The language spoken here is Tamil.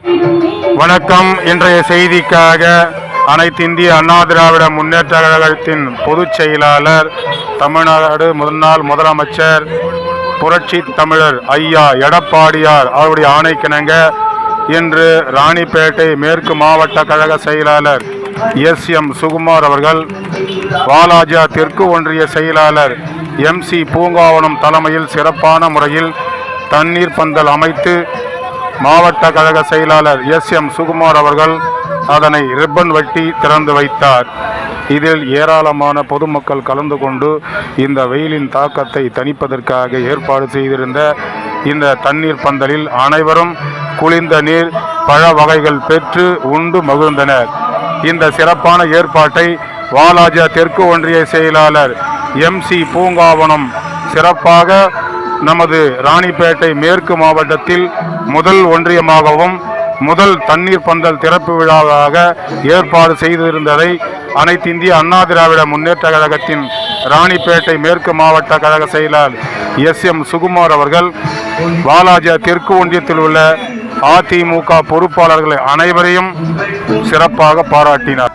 வணக்கம். இன்றைய செய்திக்காக அனைத்து இந்திய அண்ணா திராவிட முன்னேற்ற கழகத்தின் பொதுச் செயலாளர் தமிழ்நாடு முன்னாள் முதலமைச்சர் புரட்சி தமிழர் ஐயா எடப்பாடியார் அவருடைய ஆணைக்கிணங்க இன்று ராணிப்பேட்டை மேற்கு மாவட்ட கழக செயலாளர் எஸ் எம் சுகுமார் அவர்கள் வாலாஜா தெற்கு ஒன்றிய செயலாளர் எம் சி பூங்காவனம் தலைமையில் சிறப்பான முறையில் தண்ணீர் பந்தல் அமைத்து மாவட்ட கழக செயலாளர் எஸ் எம் சுகுமார் அவர்கள் அதனை ரிப்பன் வெட்டி திறந்து வைத்தார். இதில் ஏராளமான பொதுமக்கள் கலந்து கொண்டு இந்த வெயிலின் தாக்கத்தை தணிப்பதற்காக ஏற்பாடு செய்திருந்த இந்த தண்ணீர் பந்தலில் அனைவரும் குளிர்ந்த நீர் பழ வகைகள் பெற்று உண்டு மகிழ்ந்தனர். இந்த சிறப்பான ஏற்பாட்டை வாலாஜா தெற்கு ஒன்றிய செயலாளர் எம் சி பூங்காவனம் சிறப்பாக நமது ராணிப்பேட்டை மேற்கு மாவட்டத்தில் முதல் ஒன்றியமாகவும் முதல் தண்ணீர் பந்தல் திறப்பு விழாவாக ஏற்பாடு செய்திருந்ததை அனைத்து இந்திய அண்ணா திராவிட முன்னேற்ற கழகத்தின் ராணிப்பேட்டை மேற்கு மாவட்ட கழக செயலர் எஸ் எம் சுகுமார் அவர்கள் வாலாஜா தெற்கு ஒன்றியத்தில் உள்ள அதிமுக பொறுப்பாளர்களை அனைவரையும் சிறப்பாக பாராட்டினார்.